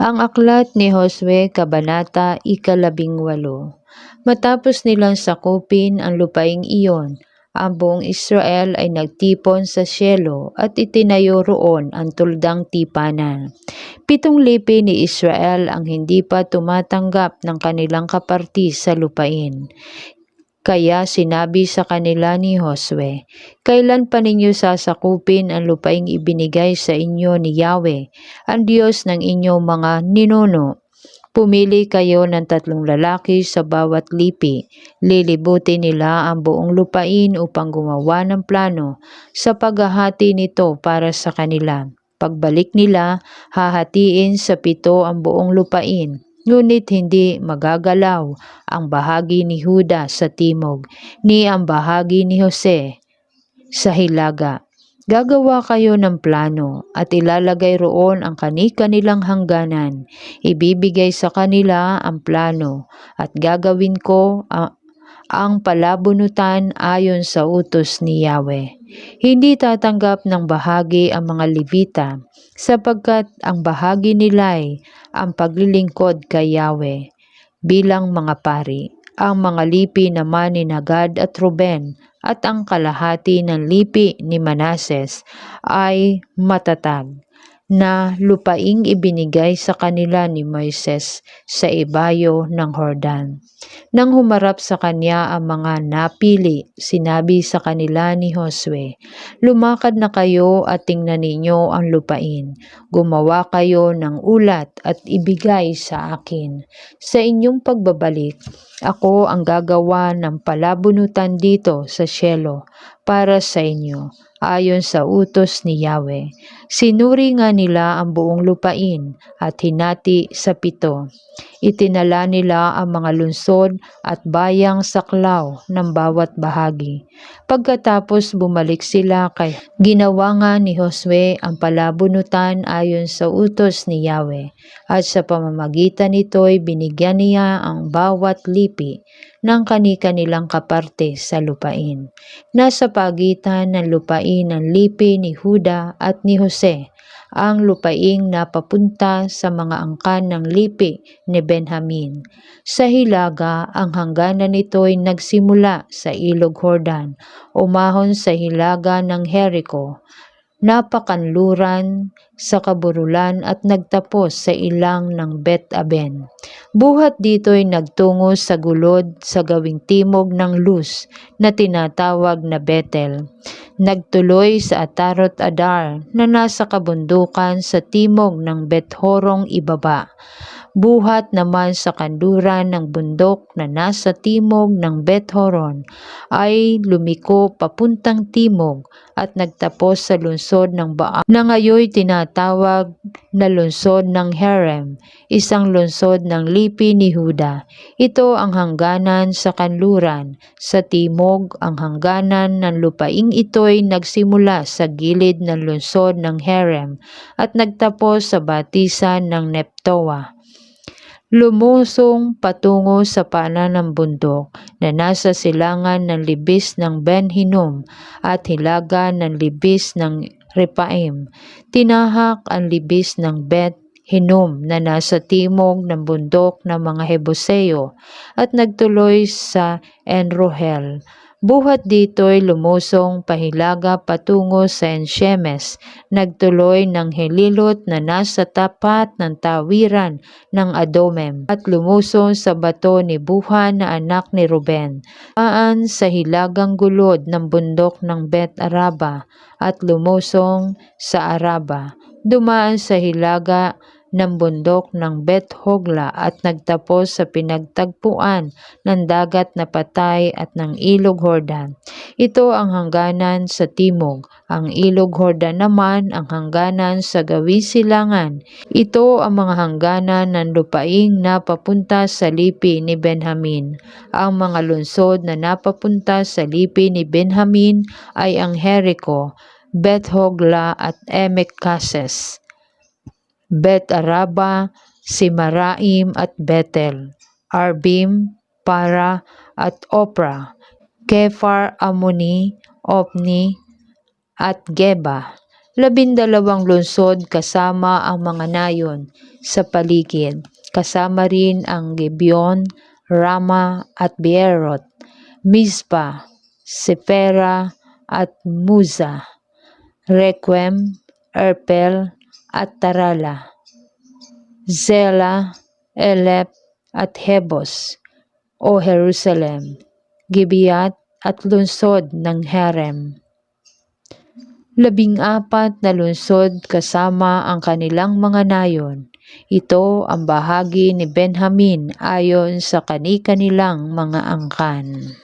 Ang aklat ni Josue, Kabanata, Ikalabing Walo. Matapos nilang sakupin ang lupaing iyon, ang buong Israel ay nagtipon sa Shielo at itinayo roon ang tuldang tipanan. Pitong lipi ni Israel ang hindi pa tumatanggap ng kanilang kaparti sa lupain. Kaya sinabi sa kanila ni Josue, Kailan pa ninyo sasakupin ang lupaing ibinigay sa inyo ni Yahweh, ang Diyos ng inyong mga ninuno? Pumili kayo ng tatlong lalaki sa bawat lipi. Lilibutin nila ang buong lupain upang gumawa ng plano sa paghahati nito para sa kanila. Pagbalik nila, hahatiin sa pito ang buong lupain ngunit hindi magagalaw ang bahagi ni Huda sa timog, ni ang bahagi ni Jose sa hilaga. Gagawa kayo ng plano at ilalagay roon ang kani-kanilang hangganan. Ibibigay sa kanila ang plano at gagawin ko ang, ang palabunutan ayon sa utos ni Yahweh. Hindi tatanggap ng bahagi ang mga Levita sapagkat ang bahagi nila'y ang paglilingkod kay Yahweh bilang mga pari. Ang mga lipi naman ni Nagad at Ruben at ang kalahati ng lipi ni Manases ay matatag na lupaing ibinigay sa kanila ni Moises sa ibayo ng Hordan. Nang humarap sa kanya ang mga napili, sinabi sa kanila ni Josue, Lumakad na kayo at tingnan ninyo ang lupain. Gumawa kayo ng ulat at ibigay sa akin. Sa inyong pagbabalik, ako ang gagawa ng palabunutan dito sa Shielo para sa inyo ayon sa utos ni Yahweh. Sinuri nga nila ang buong lupain at hinati sa pito. Itinala nila ang mga lungsod at bayang saklaw ng bawat bahagi. Pagkatapos bumalik sila kay ginawa nga ni Josue ang palabunutan ayon sa utos ni Yahweh at sa pamamagitan nito'y binigyan niya ang bawat lipi ng kani-kanilang kaparte sa lupain. Nasa pagitan ng lupain ng lipi ni Huda at ni Jose ang lupaing napapunta sa mga angkan ng lipi ni Benjamin. Sa Hilaga, ang hangganan nito'y nagsimula sa Ilog Hordan, umahon sa Hilaga ng Jericho, napakanluran sa kaburulan at nagtapos sa ilang ng Bet Aben. Buhat dito'y nagtungo sa gulod sa gawing timog ng luz na tinatawag na Bethel nagtuloy sa Atarot Adar na nasa kabundukan sa timog ng Bethorong ibaba. Buhat naman sa kanduran ng bundok na nasa timog ng Bethoron ay lumiko papuntang timog at nagtapos sa lungsod ng Baal na ngayoy tinatawag na lungsod ng Herem, isang lungsod ng lipi ni Huda. Ito ang hangganan sa kanluran. Sa timog, ang hangganan ng lupaing ito'y nagsimula sa gilid ng lungsod ng Herem at nagtapos sa batisan ng Neptoa lumusong patungo sa paanan ng bundok na nasa silangan ng libis ng Ben Hinnom at hilaga ng libis ng Repaim. Tinahak ang libis ng Bet Hinnom na nasa timog ng bundok ng mga Hebuseo at nagtuloy sa Enrohel Buhat dito'y lumusong pahilaga patungo sa Enshemes, nagtuloy ng helilot na nasa tapat ng tawiran ng Adomem at lumusong sa bato ni Buhan na anak ni Ruben, paan sa hilagang gulod ng bundok ng Bet Araba at lumusong sa Araba, dumaan sa hilaga ng bundok ng Bet Hogla at nagtapos sa pinagtagpuan ng dagat na patay at ng ilog Hordan. Ito ang hangganan sa timog. Ang ilog Hordan naman ang hangganan sa gawing silangan. Ito ang mga hangganan ng lupaing napapunta sa lipi ni Benjamin. Ang mga lungsod na napapunta sa lipi ni Benjamin ay ang Jericho, Beth Hogla at Emek Kases. Bet Araba, Simaraim at Betel, Arbim, Para at Opra, Kefar Amoni, Opni at Geba, labindalawang lungsod kasama ang mga nayon sa paligid, kasama rin ang Gibeon, Rama at Beerot, Mizpa, Sepera at Muza, Requem, Erpel at Tarala, Zela, Elep at Hebos, o Jerusalem, Gibeat at lungsod ng Herem. Labing apat na lungsod kasama ang kanilang mga nayon. Ito ang bahagi ni Benjamin ayon sa kani-kanilang mga angkan.